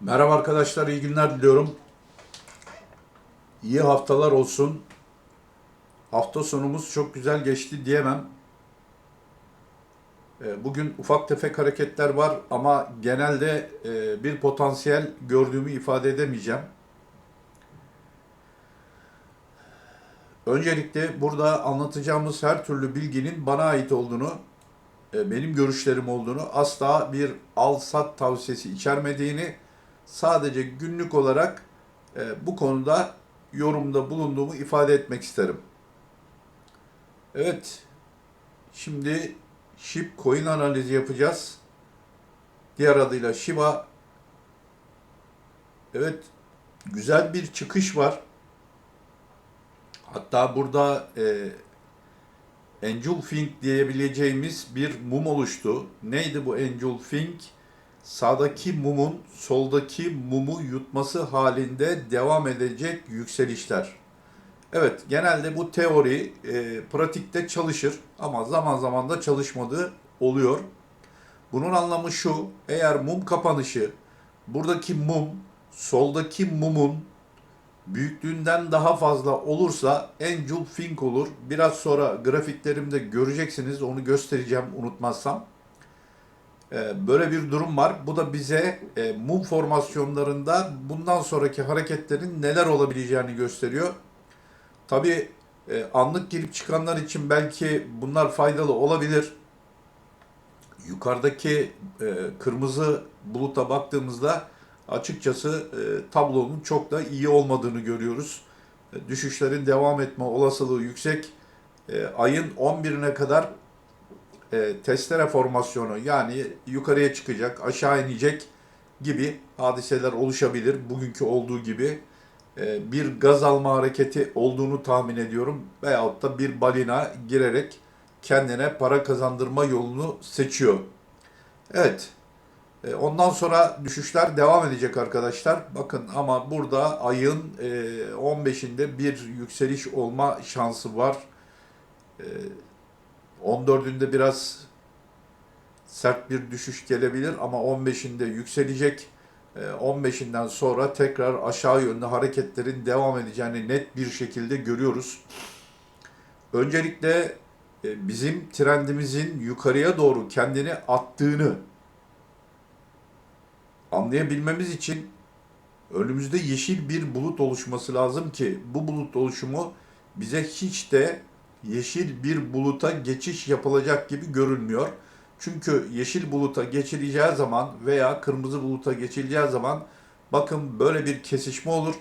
Merhaba arkadaşlar, iyi günler diliyorum. İyi haftalar olsun. Hafta sonumuz çok güzel geçti diyemem. Ee, Bugün ufak tefek hareketler var ama genelde e, bir potansiyel gördüğümü ifade edemeyeceğim. Öncelikle burada anlatacağımız her türlü bilginin bana ait olduğunu, e, benim görüşlerim olduğunu, asla bir al-sat tavsiyesi içermediğini, sadece günlük olarak e, bu konuda yorumda bulunduğumu ifade etmek isterim. Evet, şimdi SHIB coin analizi yapacağız. Diğer adıyla Shiba. Evet, güzel bir çıkış var. Hatta burada e, Engulfing diyebileceğimiz bir mum oluştu. Neydi bu Engulfing? Sağdaki mumun soldaki mumu yutması halinde devam edecek yükselişler. Evet, genelde bu teori e, pratikte çalışır ama zaman zaman da çalışmadığı oluyor. Bunun anlamı şu, eğer mum kapanışı buradaki mum soldaki mumun büyüklüğünden daha fazla olursa engulfing olur. Biraz sonra grafiklerimde göreceksiniz. Onu göstereceğim unutmazsam. Ee, Böyle bir durum var. Bu da bize e, mum formasyonlarında bundan sonraki hareketlerin neler olabileceğini gösteriyor. Tabii e, anlık girip çıkanlar için belki bunlar faydalı olabilir. Yukarıdaki e, kırmızı buluta baktığımızda açıkçası tablonun çok da iyi olmadığını görüyoruz. Düşüşlerin devam etme olasılığı yüksek. Ayın 11'ine kadar e, testere formasyonu yani yukarıya çıkacak, aşağı inecek gibi hadiseler oluşabilir. Bugünkü olduğu gibi e, bir gaz alma hareketi olduğunu tahmin ediyorum. Veyahut da bir balina girerek kendine para kazandırma yolunu seçiyor. Evet. E, Ondan sonra düşüşler devam edecek arkadaşlar. Bakın ama burada ayın e, 15'inde bir yükseliş olma şansı var. E, 14'ünde biraz sert bir düşüş gelebilir ama 15'inde yükselecek. E, 15'inden sonra tekrar aşağı yönlü hareketlerin devam edeceğini net bir şekilde görüyoruz. Öncelikle e, bizim trendimizin yukarıya doğru kendini attığını anlayabilmemiz için önümüzde yeşil bir bulut oluşması lazım ki bu bulut oluşumu bize hiç de yeşil bir buluta geçiş yapılacak gibi görünmüyor. Çünkü yeşil buluta geçileceği zaman veya kırmızı buluta geçileceği zaman bakın böyle bir kesişme olur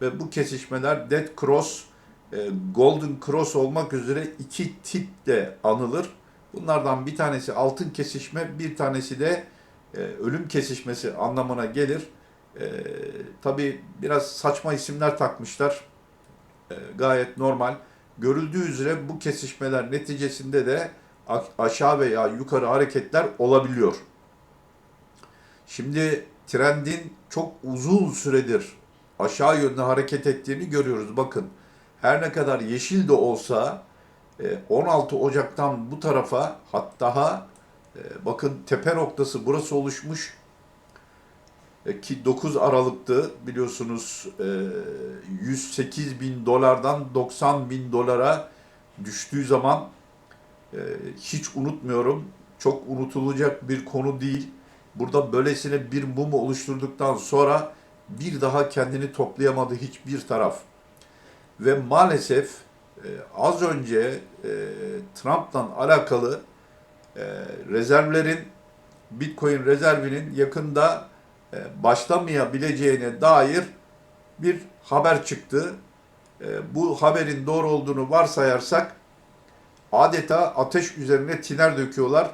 ve bu kesişmeler Dead Cross, e, Golden Cross olmak üzere iki tiple anılır. Bunlardan bir tanesi altın kesişme, bir tanesi de e, ölüm kesişmesi anlamına gelir. E, Tabi biraz saçma isimler takmışlar. Gayet normal. Görüldüğü üzere bu kesişmeler neticesinde de aşağı veya yukarı hareketler olabiliyor. Şimdi trendin çok uzun süredir aşağı yönlü hareket ettiğini görüyoruz. Bakın her ne kadar yeşil de olsa e, 16 Ocak'tan bu tarafa hatta e, bakın tepe noktası burası oluşmuş E, ki 9 Aralık'tı biliyorsunuz e, 108 bin dolardan 90 bin dolara düştüğü zaman e, hiç unutmuyorum. Çok unutulacak bir konu değil. Burada böylesine bir mum oluşturduktan sonra bir daha kendini toplayamadı hiçbir taraf. Ve maalesef e, az önce e, Trump'la alakalı e, rezervlerin Bitcoin rezervinin yakında e, başlamayabileceğine dair bir haber çıktı. E, bu haberin doğru olduğunu varsayarsak adeta ateş üzerine tiner döküyorlar.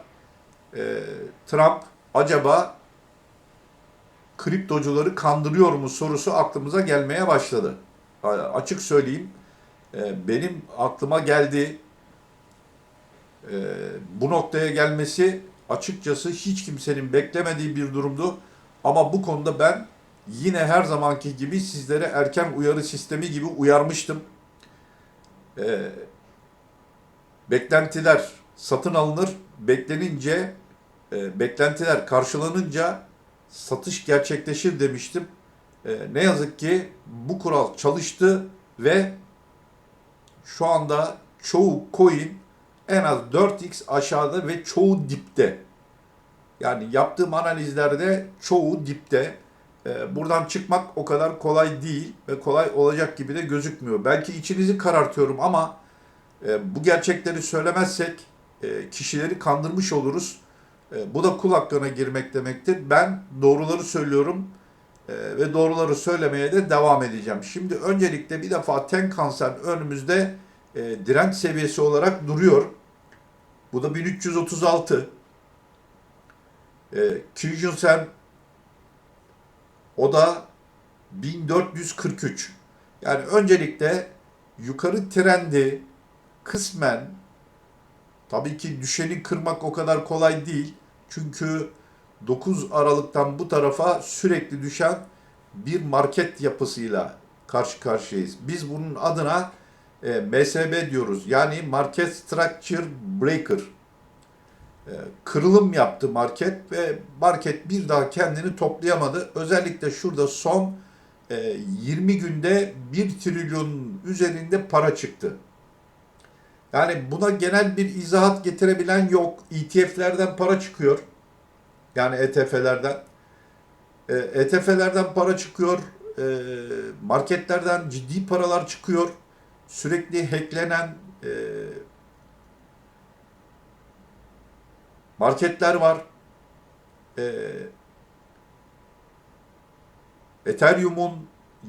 E, Trump acaba kriptocuları kandırıyor mu sorusu aklımıza gelmeye başladı. Açık söyleyeyim e, benim aklıma geldi. E, bu noktaya gelmesi açıkçası hiç kimsenin beklemediği bir durumdu. Ama bu konuda ben yine her zamanki gibi sizlere erken uyarı sistemi gibi uyarmıştım. E, beklentiler satın alınır, beklenince, e, beklentiler karşılanınca satış gerçekleşir demiştim. E, ne yazık ki bu kural çalıştı ve şu anda çoğu coin en az 4x aşağıda ve çoğu dipte. Yani yaptığım analizlerde çoğu dipte. Ee, Buradan çıkmak o kadar kolay değil ve kolay olacak gibi de gözükmüyor. Belki içinizi karartıyorum ama e, bu gerçekleri söylemezsek e, kişileri kandırmış oluruz. E, Bu da kul hakkına girmek demektir. Ben doğruları söylüyorum e, ve doğruları söylemeye de devam edeceğim. Şimdi öncelikle bir defa Tenkan-Sen önümüzde e, direnç seviyesi olarak duruyor. Bu da 1336. E, Kyujin-Sen o da 1443. Yani öncelikle yukarı trendi kısmen tabii ki düşeni kırmak o kadar kolay değil. Çünkü 9 Aralık'tan bu tarafa sürekli düşen bir market yapısıyla karşı karşıyayız. Biz bunun adına e, MSB diyoruz. Yani Market Structure Breaker. E, kırılım yaptı market ve market bir daha kendini toplayamadı. Özellikle şurada son e, 20 günde 1 trilyonun üzerinde para çıktı. Yani buna genel bir izahat getirebilen yok. ETF'lerden para çıkıyor. Yani ETF'lerden. E, ETF'lerden para çıkıyor. E, marketlerden ciddi paralar çıkıyor. Sürekli hacklenen marketler var. E, Ethereum'un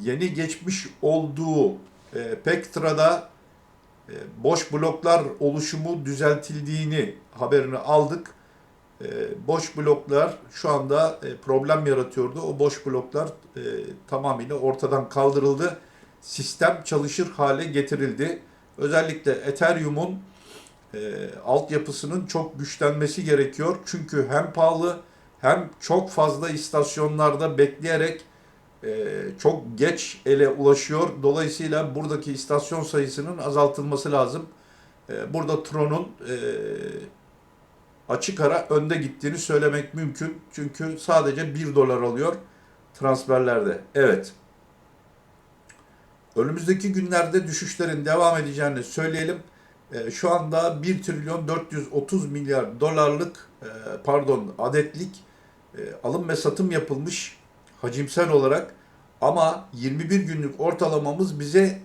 yeni geçmiş olduğu e, Pectra'da e, boş bloklar oluşumu düzeltildiğini haberini aldık. E, boş bloklar şu anda e, problem yaratıyordu. O boş bloklar e, tamamıyla ortadan kaldırıldı. Sistem çalışır hale getirildi. Özellikle Ethereum'un e, altyapısının çok güçlenmesi gerekiyor. Çünkü hem pahalı hem çok fazla istasyonlarda bekleyerek e, çok geç ele ulaşıyor. Dolayısıyla buradaki istasyon sayısının azaltılması lazım. E, burada Tron'un e, açık ara önde gittiğini söylemek mümkün. Çünkü sadece 1 dolar alıyor transferlerde. Evet. Önümüzdeki günlerde düşüşlerin devam edeceğini söyleyelim. E, şu anda 1 trilyon 430 milyar dolarlık e, pardon adetlik e, alım ve satım yapılmış hacimsel olarak ama 21 günlük ortalamamız bize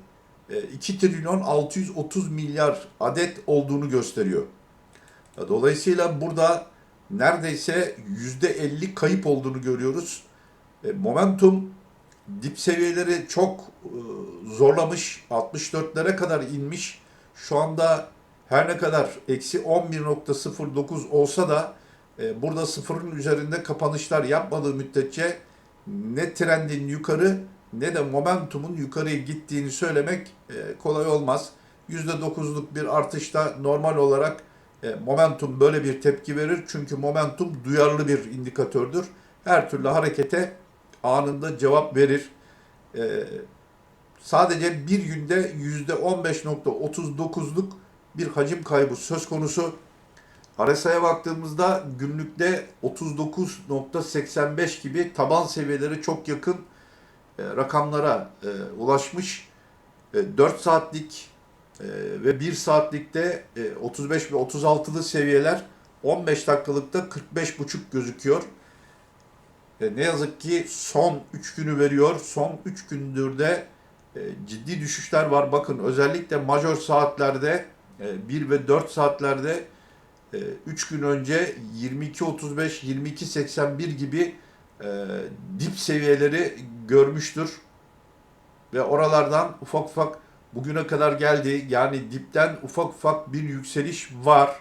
e, 2 trilyon 630 milyar adet olduğunu gösteriyor. Dolayısıyla burada neredeyse %50 kayıp olduğunu görüyoruz. E, Momentum dip seviyeleri çok e, zorlamış. 64'lere kadar inmiş. Şu anda her ne kadar eksi 11.09 olsa da e, burada sıfırın üzerinde kapanışlar yapmadığı müddetçe ne trendin yukarı ne de momentumun yukarıya gittiğini söylemek e, kolay olmaz. %9'luk bir artışta normal olarak e, momentum böyle bir tepki verir. Çünkü momentum duyarlı bir indikatördür. Her türlü harekete anında cevap verir. Sadece bir günde %15.39'luk bir hacim kaybı söz konusu. RSI'ye baktığımızda günlükte 39.85 gibi taban seviyeleri çok yakın e, rakamlara e, ulaşmış. E, 4 saatlik e, ve 1 saatlikte e, 35 ve 36'lı seviyeler 15 dakikalıkta 45.5 gözüküyor. Ne yazık ki son 3 günü veriyor. Son 3 gündür de ciddi düşüşler var. Bakın özellikle major saatlerde e, 1 ve 4 saatlerde 3 gün önce 22.35, 22.81 gibi e, dip seviyeleri görmüştür. Ve oralardan ufak ufak bugüne kadar geldi. Yani dipten ufak ufak bir yükseliş var.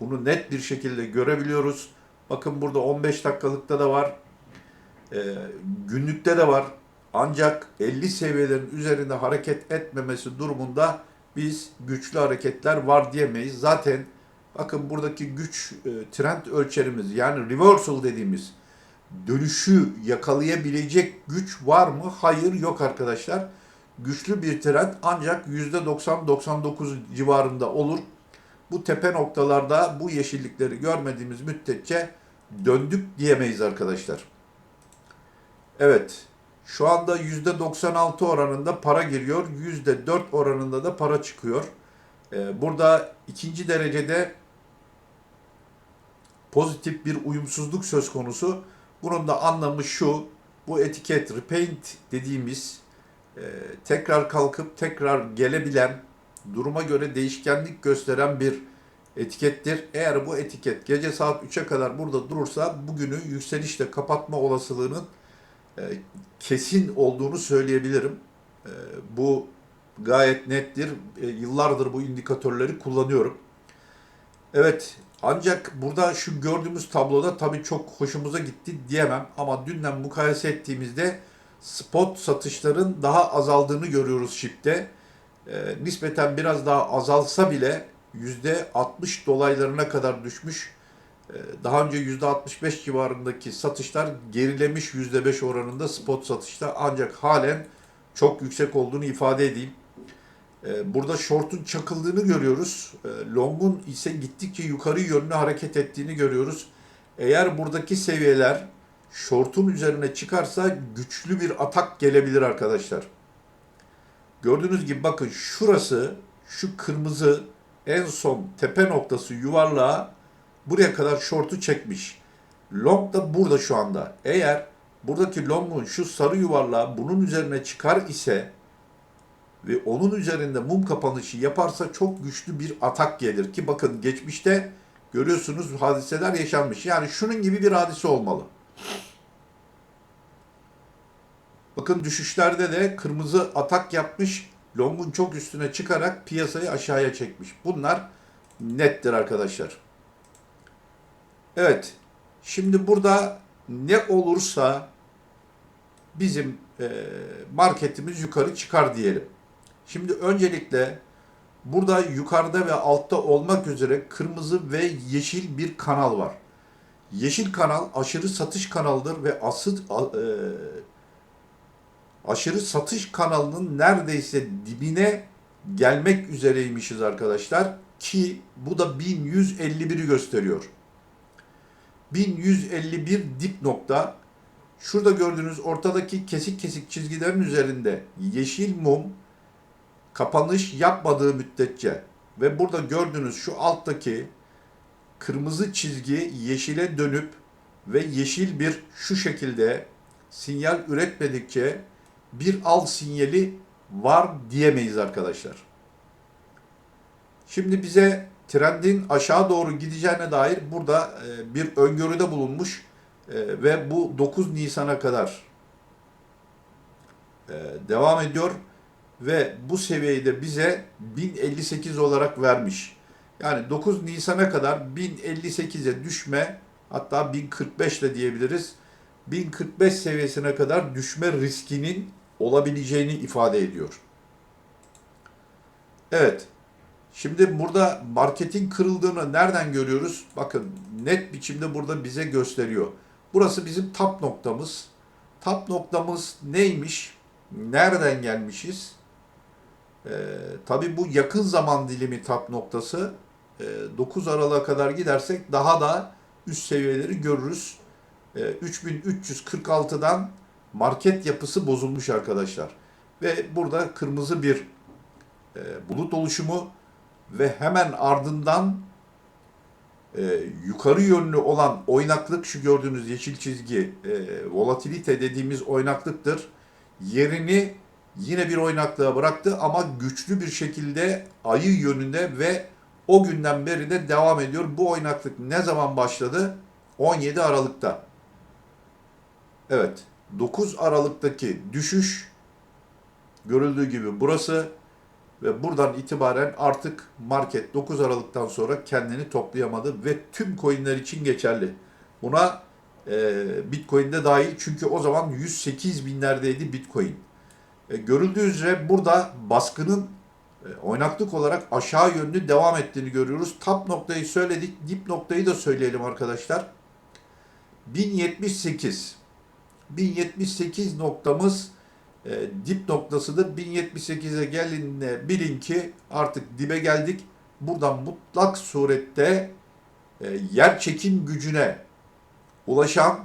Bunu net bir şekilde görebiliyoruz. Bakın burada 15 dakikalıkta da var. E, günlükte de var. Ancak 50 seviyelerin üzerinde hareket etmemesi durumunda biz güçlü hareketler var diyemeyiz. Zaten Bakın buradaki güç e, trend ölçerimiz yani reversal dediğimiz dönüşü yakalayabilecek güç var mı? Hayır yok arkadaşlar. Güçlü bir trend ancak %90-99 civarında olur. Bu tepe noktalarda bu yeşillikleri görmediğimiz müddetçe döndük diyemeyiz arkadaşlar. Evet. Şu anda %96 oranında para giriyor. %4 oranında da para çıkıyor. Ee, burada ikinci derecede pozitif bir uyumsuzluk söz konusu. Bunun da anlamı şu. Bu etiket repaint dediğimiz e, tekrar kalkıp tekrar gelebilen duruma göre değişkenlik gösteren bir etikettir. Eğer bu etiket gece saat 3'e kadar burada durursa bugünü yükselişle kapatma olasılığının kesin olduğunu söyleyebilirim. E, bu gayet nettir. E, yıllardır bu indikatörleri kullanıyorum. Evet ancak burada şu gördüğümüz tabloda tabii çok hoşumuza gitti diyemem ama dünden mukayese ettiğimizde spot satışların daha azaldığını görüyoruz şipte. E, nispeten biraz daha azalsa bile %60 dolaylarına kadar düşmüş. E, daha önce %65 civarındaki satışlar gerilemiş %5 oranında spot satışta ancak halen çok yüksek olduğunu ifade edeyim. E, Burada short'un çakıldığını görüyoruz. E, Long'un ise gittikçe yukarı yönlü hareket ettiğini görüyoruz. Eğer buradaki seviyeler short'un üzerine çıkarsa güçlü bir atak gelebilir arkadaşlar. Gördüğünüz gibi bakın şurası şu kırmızı en son tepe noktası yuvarlağa buraya kadar short'u çekmiş. Long da burada şu anda. Eğer buradaki long'un şu sarı yuvarlağı bunun üzerine çıkar ise ve onun üzerinde mum kapanışı yaparsa çok güçlü bir atak gelir ki bakın geçmişte görüyorsunuz hadiseler yaşanmış. Yani şunun gibi bir hadise olmalı. Bakın düşüşlerde de kırmızı atak yapmış. Long'un çok üstüne çıkarak piyasayı aşağıya çekmiş. Bunlar nettir arkadaşlar. Evet. Şimdi burada ne olursa bizim e, marketimiz yukarı çıkar diyelim. Şimdi öncelikle burada yukarıda ve altta olmak üzere kırmızı ve yeşil bir kanal var. Yeşil kanal aşırı satış kanalıdır ve asıl e, aşırı satış kanalının neredeyse dibine gelmek üzereymişiz arkadaşlar ki bu da 1151'i gösteriyor. 1151 dip nokta. Şurada gördüğünüz ortadaki kesik kesik çizgilerin üzerinde yeşil mum kapanış yapmadığı müddetçe ve burada gördüğünüz şu alttaki kırmızı çizgi yeşile dönüp ve yeşil bir şu şekilde sinyal üretmedikçe bir al sinyali var diyemeyiz arkadaşlar. Şimdi bize trendin aşağı doğru gideceğine dair burada e, bir öngörüde bulunmuş e, ve bu 9 Nisan'a kadar e, devam ediyor ve bu seviyeyi de bize 1058 olarak vermiş. Yani 9 Nisan'a kadar 1058'e düşme hatta 1045 de diyebiliriz. 1045 seviyesine kadar düşme riskinin olabileceğini ifade ediyor. Evet. Şimdi burada marketin kırıldığını nereden görüyoruz? Bakın net biçimde burada bize gösteriyor. Burası bizim tap noktamız. Tap noktamız neymiş? Nereden gelmişiz? Ee, tabii bu yakın zaman dilimi tap noktası. Ee, 9 Aralık'a kadar gidersek daha da üst seviyeleri görürüz. Ee, 3346'dan market yapısı bozulmuş arkadaşlar. Ve burada kırmızı bir e, bulut oluşumu ve hemen ardından e, yukarı yönlü olan oynaklık şu gördüğünüz yeşil çizgi e, volatilite dediğimiz oynaklıktır. Yerini yine bir oynaklığa bıraktı ama güçlü bir şekilde ayı yönünde ve o günden beri de devam ediyor. Bu oynaklık ne zaman başladı? 17 Aralık'ta. Evet. 9 Aralık'taki düşüş görüldüğü gibi burası ve buradan itibaren artık market 9 Aralık'tan sonra kendini toplayamadı ve tüm coinler için geçerli. Buna e, Bitcoin de dahil çünkü o zaman 108 binlerdeydi Bitcoin. E, görüldüğü üzere burada baskının e, oynaklık olarak aşağı yönlü devam ettiğini görüyoruz. Tap noktayı söyledik, dip noktayı da söyleyelim arkadaşlar. 1078 1078 noktamız e, dip noktasıdır. 1078'e gelindiğinde bilin ki artık dibe geldik. Buradan mutlak surette e, yer çekim gücüne ulaşan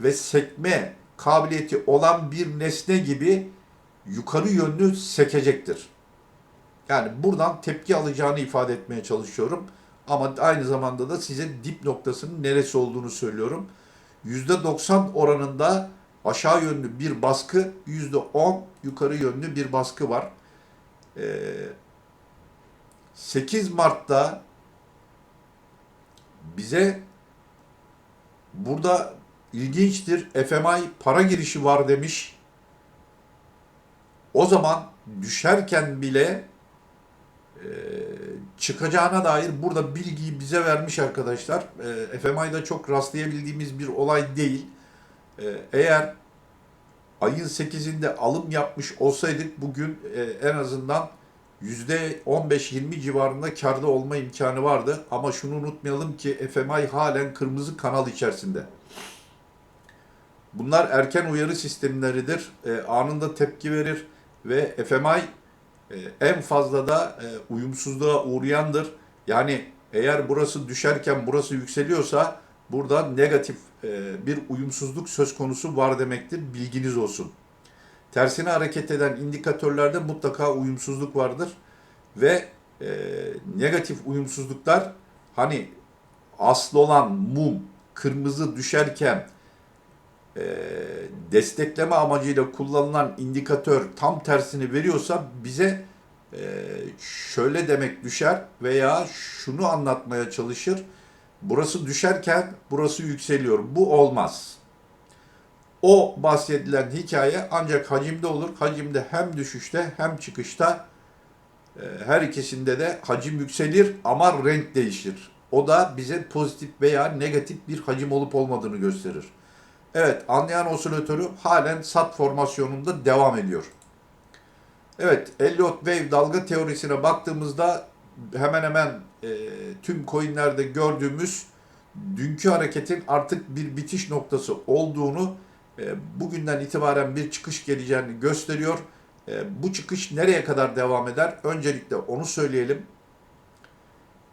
ve sekme kabiliyeti olan bir nesne gibi yukarı yönlü sekecektir. Yani buradan tepki alacağını ifade etmeye çalışıyorum. Ama aynı zamanda da size dip noktasının neresi olduğunu söylüyorum. %90 oranında aşağı yönlü bir baskı, %10 yukarı yönlü bir baskı var. Ee, 8 Mart'ta bize burada ilginçtir FMI para girişi var demiş. O zaman düşerken bile e, çıkacağına dair burada bilgiyi bize vermiş arkadaşlar. E, FMI'da çok rastlayabildiğimiz bir olay değil. E, eğer ayın 8'inde alım yapmış olsaydık bugün e, en azından %15-20 civarında karda olma imkanı vardı. Ama şunu unutmayalım ki FMI halen kırmızı kanal içerisinde. Bunlar erken uyarı sistemleridir. E, anında tepki verir ve FMI e, en fazla da uyumsuzluğa uğrayandır. Yani eğer burası düşerken burası yükseliyorsa burada negatif e, bir uyumsuzluk söz konusu var demektir. Bilginiz olsun. Tersine hareket eden indikatörlerde mutlaka uyumsuzluk vardır ve e, negatif uyumsuzluklar hani asıl olan mum kırmızı düşerken e, destekleme amacıyla kullanılan indikatör tam tersini veriyorsa bize e, şöyle demek düşer veya şunu anlatmaya çalışır. Burası düşerken burası yükseliyor. Bu olmaz. O bahsedilen hikaye ancak hacimde olur. Hacimde hem düşüşte hem çıkışta e, her ikisinde de hacim yükselir ama renk değişir. O da bize pozitif veya negatif bir hacim olup olmadığını gösterir. Evet, anlayan osilatörü halen sat formasyonunda devam ediyor. Evet, Elliott Wave dalga teorisine baktığımızda hemen hemen e, tüm coinlerde gördüğümüz dünkü hareketin artık bir bitiş noktası olduğunu e, bugünden itibaren bir çıkış geleceğini gösteriyor. E, bu çıkış nereye kadar devam eder? Öncelikle onu söyleyelim.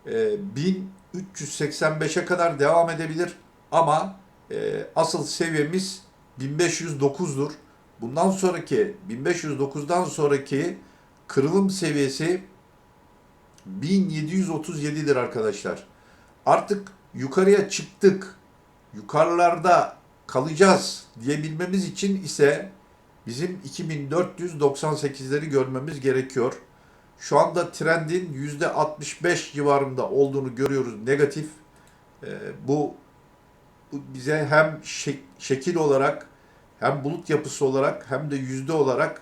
E, 1385'e kadar devam edebilir ama e, asıl seviyemiz 1509'dur. Bundan sonraki 1509'dan sonraki kırılım seviyesi 1737'dir arkadaşlar. Artık yukarıya çıktık. Yukarılarda kalacağız diyebilmemiz için ise bizim 2498'leri görmemiz gerekiyor. Şu anda trendin %65 civarında olduğunu görüyoruz negatif. Ee, bu, bu bize hem şek- şekil olarak hem bulut yapısı olarak hem de yüzde olarak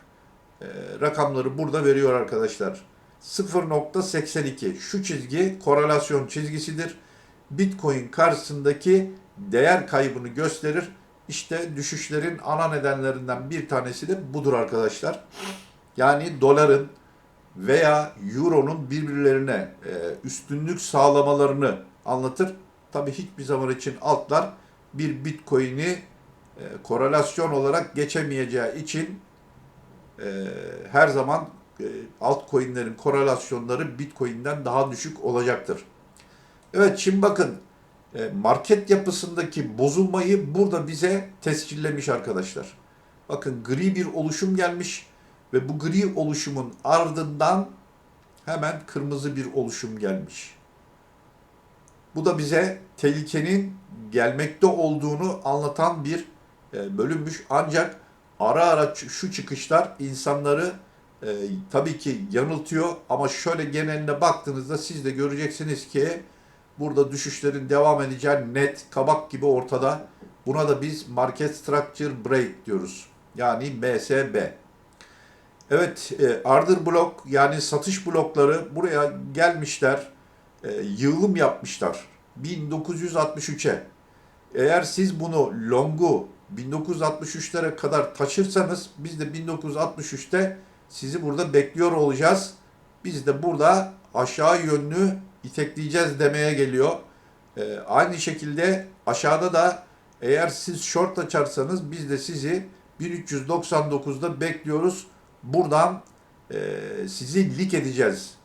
e, rakamları burada veriyor arkadaşlar. 0.82 şu çizgi korelasyon çizgisidir. Bitcoin karşısındaki değer kaybını gösterir. İşte düşüşlerin ana nedenlerinden bir tanesi de budur arkadaşlar. Yani doların veya euronun birbirlerine e, üstünlük sağlamalarını anlatır. Tabi hiçbir zaman için altlar bir bitcoin'i e, korelasyon olarak geçemeyeceği için e, her zaman altcoin'lerin korelasyonları bitcoin'den daha düşük olacaktır. Evet şimdi bakın e, market yapısındaki bozulmayı burada bize tescillemiş arkadaşlar. Bakın gri bir oluşum gelmiş ve bu gri oluşumun ardından hemen kırmızı bir oluşum gelmiş. Bu da bize tehlikenin gelmekte olduğunu anlatan bir e, bölünmüş. Ancak ara ara şu çıkışlar insanları e, tabii ki yanıltıyor ama şöyle geneline baktığınızda siz de göreceksiniz ki burada düşüşlerin devam edeceği net kabak gibi ortada. Buna da biz Market Structure Break diyoruz. Yani MSB. Evet, e, order blok yani satış blokları buraya gelmişler, e, yığılım yapmışlar 1963'e. Eğer siz bunu longu 1963'lere kadar taşırsanız biz de 1963'te sizi burada bekliyor olacağız. Biz de burada aşağı yönlü itekleyeceğiz demeye geliyor. Ee, aynı şekilde aşağıda da eğer siz short açarsanız biz de sizi 1399'da bekliyoruz. Buradan e, sizi lik edeceğiz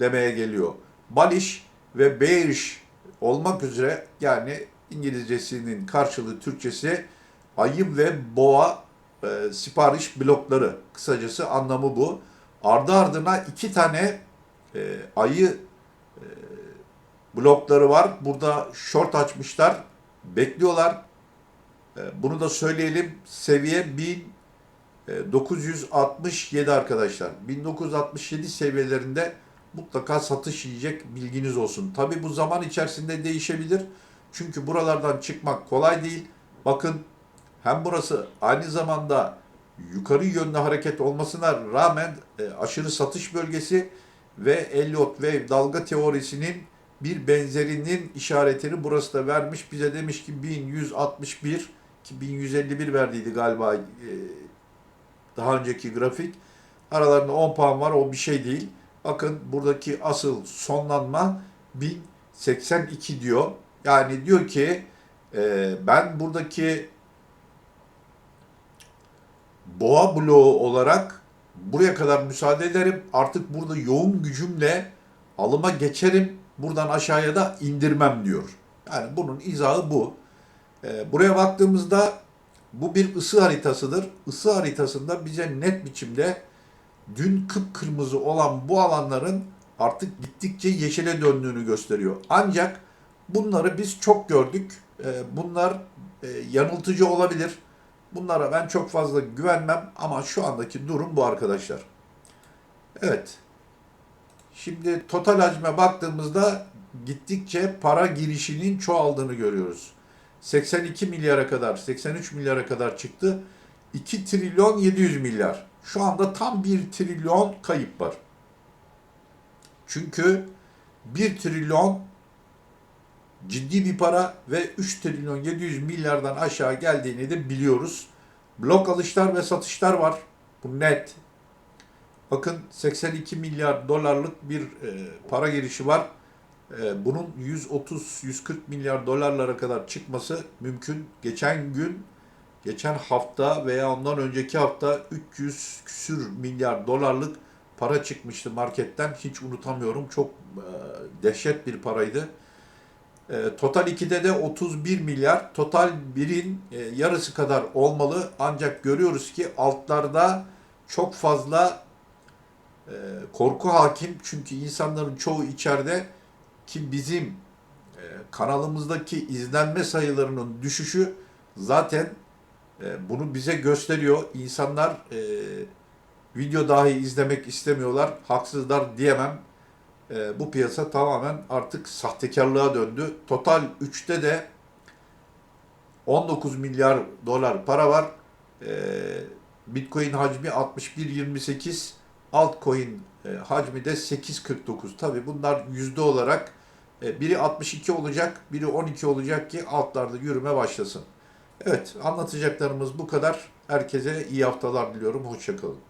demeye geliyor. Bullish ve bearish olmak üzere yani İngilizcesinin karşılığı Türkçesi ayı ve boğa e, sipariş blokları. Kısacası anlamı bu. Ardı ardına iki tane e, ayı e, blokları var. Burada short açmışlar. Bekliyorlar. E, bunu da söyleyelim. Seviye 1967 arkadaşlar. 1967 seviyelerinde mutlaka satış yiyecek bilginiz olsun. Tabi bu zaman içerisinde değişebilir. Çünkü buralardan çıkmak kolay değil. Bakın hem burası aynı zamanda yukarı yönlü hareket olmasına rağmen e, aşırı satış bölgesi ve Elliott Wave dalga teorisinin bir benzerinin işaretini burası da vermiş. Bize demiş ki 1161 ki 1151 verdiydi galiba e, daha önceki grafik. Aralarında 10 puan var o bir şey değil. Bakın buradaki asıl sonlanma 1082 diyor. Yani diyor ki e, ben buradaki boğa bloğu olarak buraya kadar müsaade ederim. Artık burada yoğun gücümle alıma geçerim. Buradan aşağıya da indirmem diyor. Yani bunun izahı bu. E, buraya baktığımızda bu bir ısı haritasıdır. Isı haritasında bize net biçimde dün kıpkırmızı olan bu alanların artık gittikçe yeşile döndüğünü gösteriyor. Ancak bunları biz çok gördük. Ee, Bunlar e, yanıltıcı olabilir. Bunlara ben çok fazla güvenmem ama şu andaki durum bu arkadaşlar. Evet. Şimdi total hacme baktığımızda gittikçe para girişinin çoğaldığını görüyoruz. 82 milyara kadar, 83 milyara kadar çıktı. 2 trilyon 700 milyar. Şu anda tam 1 trilyon kayıp var. Çünkü 1 trilyon ciddi bir para ve 3 trilyon 700 milyardan aşağı geldiğini de biliyoruz. Blok alışlar ve satışlar var. Bu net. Bakın 82 milyar dolarlık bir e, para girişi var. E, bunun 130-140 milyar dolarlara kadar çıkması mümkün. Geçen gün, geçen hafta veya ondan önceki hafta 300 küsür milyar dolarlık para çıkmıştı marketten. Hiç unutamıyorum. Çok e, dehşet bir paraydı. E, Total 2'de de 31 milyar. Total 1'in e, yarısı kadar olmalı. Ancak görüyoruz ki altlarda çok fazla e, korku hakim. Çünkü insanların çoğu içeride ki bizim e, kanalımızdaki izlenme sayılarının düşüşü zaten bunu bize gösteriyor. İnsanlar video dahi izlemek istemiyorlar. Haksızlar diyemem. E, bu piyasa tamamen artık sahtekarlığa döndü. Total 3'te de 19 milyar dolar para var. E, Bitcoin hacmi 61.28, altcoin e, hacmi de 8.49. Tabi bunlar yüzde olarak e, biri 62 olacak, biri 12 olacak ki altlarda yürüme başlasın. Evet, anlatacaklarımız bu kadar. Herkese iyi haftalar diliyorum. Hoşçakalın.